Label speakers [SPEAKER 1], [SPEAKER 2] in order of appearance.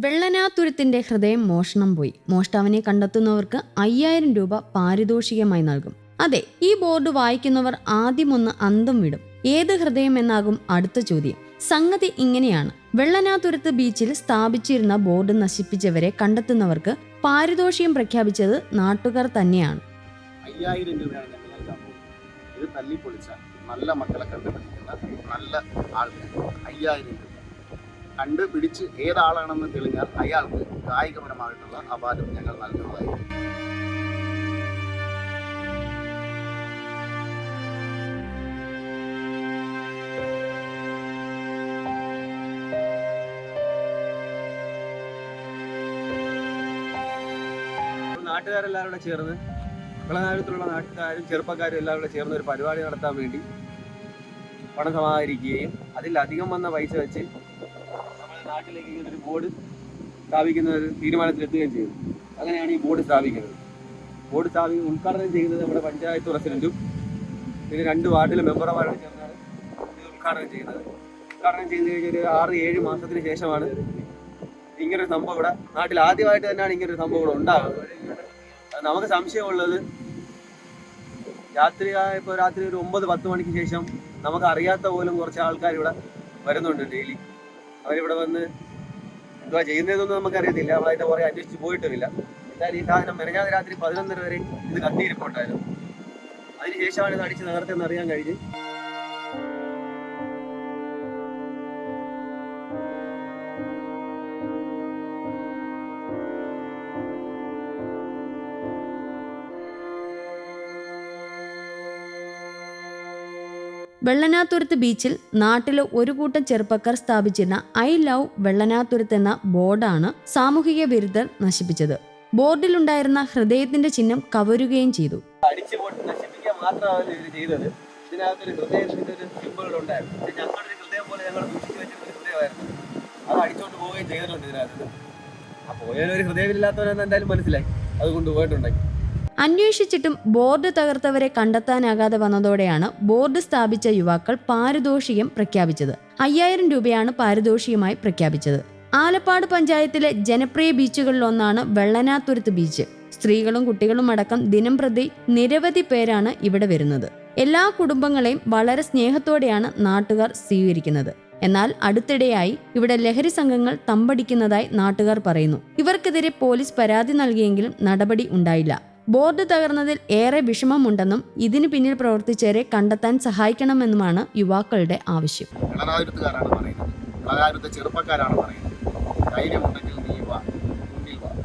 [SPEAKER 1] വെള്ളനാത്തുരത്തിന്റെ ഹൃദയം മോഷണം പോയി. മോഷ്ടാവിനെ കണ്ടെത്തുന്നവർക്ക് അയ്യായിരം രൂപ പാരിതോഷികമായി നൽകും. അതെ ഈ ബോർഡ് വായിക്കുന്നവർ ആദ്യമൊന്ന് അന്തം വിടും. ഏത് ഹൃദയം എന്നാകും അടുത്ത ചോദ്യം. സംഗതി ഇങ്ങനെയാണ്. വെള്ളനാതുരത്ത് ബീച്ചിൽ സ്ഥാപിച്ചിരുന്ന ബോർഡ് നശിപ്പിച്ചവരെ കണ്ടെത്തുന്നവർക്ക് പാരിതോഷികം പ്രഖ്യാപിച്ചത് നാട്ടുകാർ തന്നെയാണ്.
[SPEAKER 2] നല്ല മക്കളെ കണ്ടുപിടിക്കുന്ന നല്ല ആൾക്കാർ. അയ്യായിരം രൂപ. കണ്ടുപിടിച്ച് ഏതാളാണെന്ന് തെളിഞ്ഞാൽ അയാൾക്ക് കായികപരമായിട്ടുള്ള അപാരം ഞങ്ങൾ നൽകുന്നതായിരിക്കും.
[SPEAKER 3] നാട്ടുകാരെല്ലാവരും കൂടെ ചേർന്ന് വിളനാഴത്തിലുള്ള നാട്ടുകാരും ചെറുപ്പക്കാരും എല്ലാവരും കൂടെ ചേർന്ന് ഒരു പരിപാടി നടത്താൻ വേണ്ടി പണം സമാഹരിക്കുകയും അതിലധികം വന്ന പൈസ വെച്ച് നാട്ടിലേക്ക് ഇങ്ങനെ ഒരു ബോർഡ് സ്ഥാപിക്കുന്ന ഒരു തീരുമാനത്തിലെത്തുകയും ചെയ്തു. അങ്ങനെയാണ് ഈ ബോർഡ് സ്ഥാപിക്കുന്നത്. ബോർഡ് സ്ഥാപി ഉദ്ഘാടനം ചെയ്യുന്നത് നമ്മുടെ പഞ്ചായത്ത് പ്രസിഡന്റും പിന്നെ രണ്ട് വാർഡിലെ മെമ്പർമാരും ചേർന്നാണ് ഇത് ഉദ്ഘാടനം ചെയ്യുന്നത്. ഉദ്ഘാടനം ചെയ്ത് കഴിഞ്ഞ ഒരു ആറ് ഏഴ് മാസത്തിന് ശേഷമാണ് ഇങ്ങനൊരു സംഭവം ഇവിടെ നാട്ടിൽ ആദ്യമായിട്ട് തന്നെയാണ് ഇങ്ങനൊരു സംഭവം ഇവിടെ ഉണ്ടാകുന്നത്. നമുക്ക് സംശയമുള്ളത് രാത്രി ഇപ്പോൾ രാത്രി ഒരു ഒമ്പത് പത്ത് മണിക്ക് ശേഷം നമുക്ക് അറിയാത്ത പോലും കുറച്ച് ആൾക്കാർ ഇവിടെ വരുന്നുണ്ട് ഡെയിലി. അവരിവിടെ വന്ന് എന്തുവാ ചെയ്യുന്നതെന്നൊന്നും നമുക്കറിയത്തില്ല. നമ്മളതിന്റെ കുറേ അന്വേഷിച്ച് പോയിട്ടുമില്ല. എന്തായാലും ഈ സാധനം മെനഞ്ഞാതെ രാത്രി പതിനൊന്നര വരെ ഇത് കത്തിയിരിപ്പുണ്ടായിരുന്നു. അതിനുശേഷമാണ് ഇത് അടിച്ച് നഗരത്തെന്ന് അറിയാൻ കഴിഞ്ഞ്.
[SPEAKER 1] വെള്ളനാത്തുരത്ത് ബീച്ചിൽ നാട്ടിലെ ഒരു കൂട്ടം ചെറുപ്പക്കാർ സ്ഥാപിച്ചിരുന്ന ഐ ലവ് വെള്ളനാത്തുരത്ത് എന്ന ബോർഡാണ് സാമൂഹിക വിരുദ്ധർ നശിപ്പിച്ചത്. ബോർഡിലുണ്ടായിരുന്ന ഹൃദയത്തിന്റെ ചിഹ്നം കവരുകയും ചെയ്തു.
[SPEAKER 3] ഉണ്ടായിരുന്നു. അത് അടിച്ചോണ്ട് പോവുകയും ചെയ്തിട്ടുണ്ട് ഇതിനകത്ത്. ആ ഒരു ഹൃദയമില്ലാത്തവരെന്ന് എന്തായാലും മനസ്സിലായി. അത് കൊണ്ടുപോയിട്ടുണ്ടെങ്കിൽ
[SPEAKER 1] അന്വേഷിച്ചിട്ടും ബോർഡ് തകർത്തവരെ കണ്ടെത്താനാകാതെ വന്നതോടെയാണ് ബോർഡ് സ്ഥാപിച്ച യുവാക്കൾ പാരിതോഷികം പ്രഖ്യാപിച്ചത്. അയ്യായിരം രൂപയാണ് പാരിതോഷികമായി പ്രഖ്യാപിച്ചത്. ആലപ്പാട് പഞ്ചായത്തിലെ ജനപ്രിയ ബീച്ചുകളിലൊന്നാണ് വെള്ളനാത്തുരുത്ത് ബീച്ച്. സ്ത്രീകളും കുട്ടികളും അടക്കം ദിനം പ്രതി നിരവധി പേരാണ് ഇവിടെ വരുന്നത്. എല്ലാ കുടുംബങ്ങളെയും വളരെ സ്നേഹത്തോടെയാണ് നാട്ടുകാർ സ്വീകരിക്കുന്നത്. എന്നാൽ അടുത്തിടെയായി ഇവിടെ ലഹരി സംഘങ്ങൾ തമ്പടിക്കുന്നതായി നാട്ടുകാർ പറയുന്നു. ഇവർക്കെതിരെ പോലീസ് പരാതി നൽകിയെങ്കിലും നടപടി ഉണ്ടായില്ല. ബോർഡ് തകർന്നതിൽ ഏറെ വിഷമമുണ്ടെന്നും ഇതിന് പിന്നിൽ പ്രവർത്തിച്ചവരെ കണ്ടെത്താൻ സഹായിക്കണമെന്നുമാണ് യുവാക്കളുടെ ആവശ്യം.
[SPEAKER 2] ചെറുപ്പക്കാരാണ് പറയുന്നത്. ധൈര്യമുണ്ടെങ്കിൽ നീ